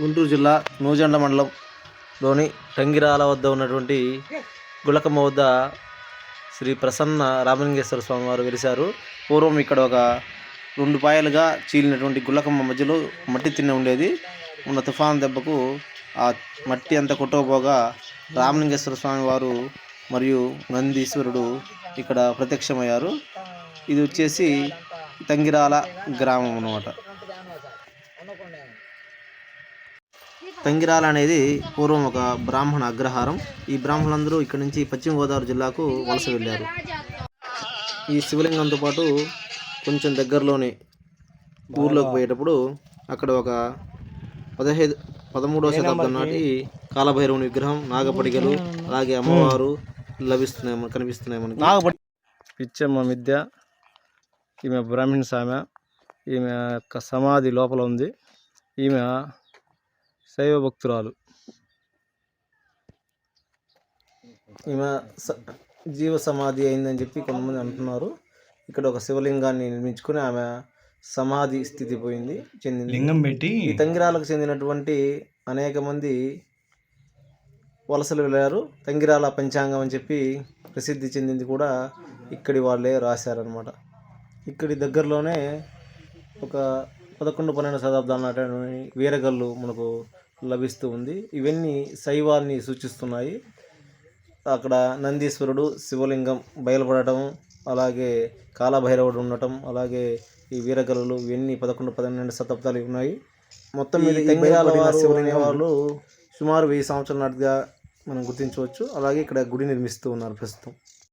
గుంటూరు జిల్లా నూజెండ్ల మండలంలోని టంగిరాల వద్ద ఉన్నటువంటి గుళకమ్మ వద్ద శ్రీ ప్రసన్న రామలింగేశ్వర స్వామి వారు వెలిశారు. పూర్వం ఇక్కడ ఒక రెండు పాయలుగా చీలినటువంటి గుళ్ళకమ్మ మధ్యలో మట్టి తిన్న ఉండేది. ఉన్న తుఫాన్ దెబ్బకు ఆ మట్టి అంతా కొట్టుకుపోగా రామలింగేశ్వర స్వామి వారు మరియు నందీశ్వరుడు ఇక్కడ ప్రత్యక్షమయ్యారు. ఇది వచ్చేసి తంగిరాల గ్రామం అన్నమాట. తంగిరాల అనేది పూర్వం ఒక బ్రాహ్మణ అగ్రహారం. ఈ బ్రాహ్మణులందరూ ఇక్కడ నుంచి పశ్చిమ గోదావరి జిల్లాకు వలస వెళ్ళారు. ఈ శివలింగంతో పాటు కొంచెం దగ్గరలోనే ఊర్లోకి పోయేటప్పుడు అక్కడ ఒక పదహైదు పదమూడవ శతాబ్దం నాటి కాలభైరవుని విగ్రహం నాగపడిగలు అలాగే అమ్మవారు లభిస్తున్నాయి మనకు కనిపిస్తున్నాయి మనకి. పిచ్చమ్మ మిద్య ఈమె బ్రాహ్మణ సామె. ఈమె యొక్క సమాధి లోపల ఉంది. ఈమె శైవ భక్తురాలు. ఈమె జీవ సమాధి అయిందని చెప్పి కొంతమంది అంటున్నారు. ఇక్కడ ఒక శివలింగాన్ని నిర్మించుకుని ఆమె సమాధి స్థితి పోయింది చెందింది. లింగం పెట్టి ఈ తంగిరాలకు చెందినటువంటి అనేక మంది వలసలు వెళ్ళారు. తంగిరాల పంచాంగం అని చెప్పి ప్రసిద్ధి చెందింది కూడా ఇక్కడి వాళ్ళే రాశారనమాట ఇక్కడి దగ్గరలోనే ఒక పదకొండు పన్నెండు శతాబ్దాల నాటి వీరగల్లు మనకు లభిస్తూ ఉంది. ఇవన్నీ శైవాల్ని సూచిస్తున్నాయి. అక్కడ నందీశ్వరుడు శివలింగం బయలుపడటం అలాగే కాలభైరవుడు ఉండటం అలాగే ఈ వీరగలలు ఇవన్నీ పదకొండు పన్నెండు శతాబ్దాలు ఉన్నాయి. మొత్తం మీద బయలుపడిన శివలింగం వాళ్ళు సుమారు వెయ్యి సంవత్సరాల నాటిగా మనం గుర్తించవచ్చు. అలాగే ఇక్కడ గుడి నిర్మిస్తూ ఉన్నారు ప్రస్తుతం.